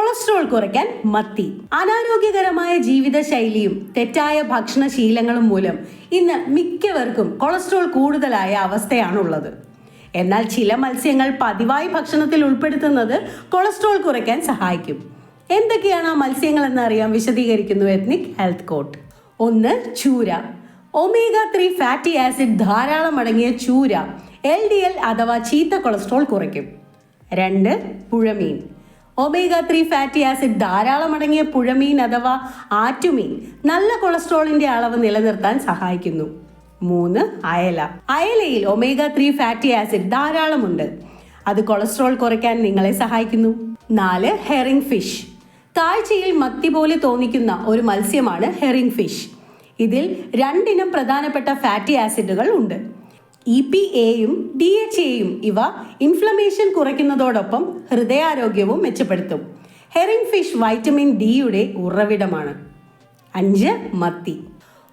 Cholesterol കുറയ്ക്കാൻ മത്തി. അനാരോഗ്യകരമായ ജീവിതശൈലിയും തെറ്റായ ഭക്ഷണശീലങ്ങളും മൂലം ഇന്ന് മിക്കവർക്കും കൊളസ്ട്രോൾ കൂടുതലായ അവസ്ഥയാണുള്ളത്. എന്നാൽ ചില മത്സ്യങ്ങൾ പതിവായി ഭക്ഷണത്തിൽ ഉൾപ്പെടുത്തുന്നത് കൊളസ്ട്രോൾ കുറയ്ക്കാൻ സഹായിക്കും. എന്തൊക്കെയാണ് ആ മത്സ്യങ്ങൾ എന്നറിയാൻ വിശദീകരിക്കുന്നു എത്നിക് ഹെൽത്ത് കോട്ട്. ഒന്ന് ചൂര. ഒമേഗ ത്രീ ഫാറ്റി ആസിഡ് ധാരാളം അടങ്ങിയ ചൂര എൽ ഡി എൽ അഥവാ ചീത്ത കൊളസ്ട്രോൾ കുറയ്ക്കും. രണ്ട് പുഴമീൻ. ഒമേഗ ത്രീ ഫാറ്റി ആസിഡ് ധാരാളം അടങ്ങിയ പുഴമീൻ അഥവാ ആറ്റുമീൻ നല്ല കൊളസ്ട്രോളിന്റെ അളവ് നിലനിർത്താൻ സഹായിക്കുന്നു. മൂന്ന് അയല. അയലയിൽ ഒമേഗ ത്രീ ഫാറ്റി ആസിഡ് ധാരാളമുണ്ട്. അത് കൊളസ്ട്രോൾ കുറയ്ക്കാൻ നിങ്ങളെ സഹായിക്കുന്നു. നാല് ഹെറിംഗ് ഫിഷ് കാഴ്ചയിൽ മത്തി പോലെ തോന്നിക്കുന്ന ഒരു മത്സ്യമാണ് ഹെറിംഗ് ഫിഷ് ഇതിൽ രണ്ടിനം പ്രധാനപ്പെട്ട ഫാറ്റി ആസിഡുകൾ ഉണ്ട്. ഇ പി എയും ഡി എച്ച് എയും ഇവ ഇൻഫ്ലമേഷൻ കുറയ്ക്കുന്നതോടൊപ്പം ഹൃദയാരോഗ്യവും മെച്ചപ്പെടുത്തും. ഹെറിംഗ് ഫിഷ് വൈറ്റമിൻ ഡിയുടെ ഉറവിടമാണ്. അഞ്ച് മത്തി.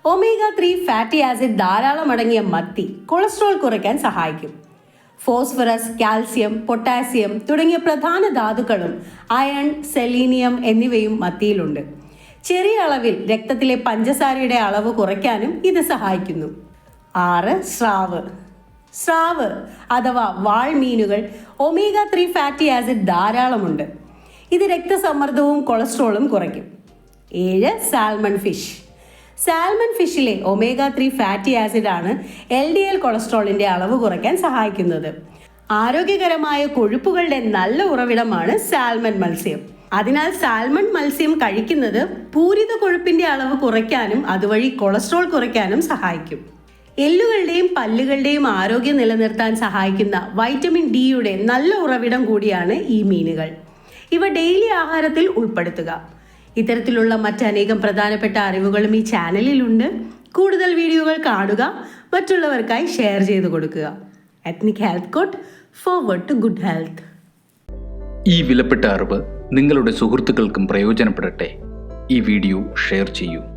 ഒമേഗ ത്രീ ഫാറ്റി ആസിഡ് ധാരാളം അടങ്ങിയ മത്തി കൊളസ്ട്രോൾ കുറയ്ക്കാൻ സഹായിക്കും. ഫോസ്ഫറസ് കാൽസ്യം പൊട്ടാസ്യം തുടങ്ങിയ പ്രധാന ധാതുക്കളും അയൺ സെലീനിയം എന്നിവയും മത്തിയിലുണ്ട്. ചെറിയ അളവിൽ രക്തത്തിലെ പഞ്ചസാരയുടെ അളവ് കുറയ്ക്കാനും ഇത് സഹായിക്കുന്നു. ആറ് സ്രാവ്. സ്രാവ് അഥവാ വാൾമീനുകൾ ഒമേഗ ത്രീ ഫാറ്റി ആസിഡ് ധാരാളമുണ്ട്. ഇത് രക്തസമ്മർദ്ദവും കൊളസ്ട്രോളും കുറയ്ക്കും. ഏഴ് സാൽമൺ ഫിഷ്. സാൽമൺ ഫിഷിലെ ഒമേഗ ത്രീ ഫാറ്റി ആസിഡ് ആണ് എൽ ഡി എൽ കൊളസ്ട്രോളിന്റെ അളവ് കുറയ്ക്കാൻ സഹായിക്കുന്നത്. ആരോഗ്യകരമായ കൊഴുപ്പുകളുടെ നല്ല ഉറവിടമാണ് സാൽമൺ മത്സ്യം. അതിനാൽ സാൽമൺ മത്സ്യം കഴിക്കുന്നത് പൂരിത കൊഴുപ്പിന്റെ അളവ് കുറയ്ക്കാനും അതുവഴി കൊളസ്ട്രോൾ കുറയ്ക്കാനും സഹായിക്കും. എല്ലുകളുടെയും പല്ലുകളുടെയും ആരോഗ്യം നിലനിർത്താൻ സഹായിക്കുന്ന വൈറ്റമിൻ ഡിയുടെ നല്ല ഉറവിടം കൂടിയാണ് ഈ മീനുകൾ. ഇവ ഡെയിലി ആഹാരത്തിൽ ഉൾപ്പെടുത്തുക. ഇത്തരത്തിലുള്ള മറ്റനേകം പ്രധാനപ്പെട്ട അറിവുകളും ഈ ചാനലിലുണ്ട്. കൂടുതൽ വീഡിയോകൾ കാണുക മറ്റുള്ളവർക്കായി ഷെയർ ചെയ്ത് കൊടുക്കുക. Ethnic health court forward to good health ഈ വിലപ്പെട്ട അറിവ് നിങ്ങളുടെ സുഹൃത്തുക്കൾക്കും പ്രയോജനപ്പെടട്ടെ. ഈ വീഡിയോ ഷെയർ ചെയ്യൂ.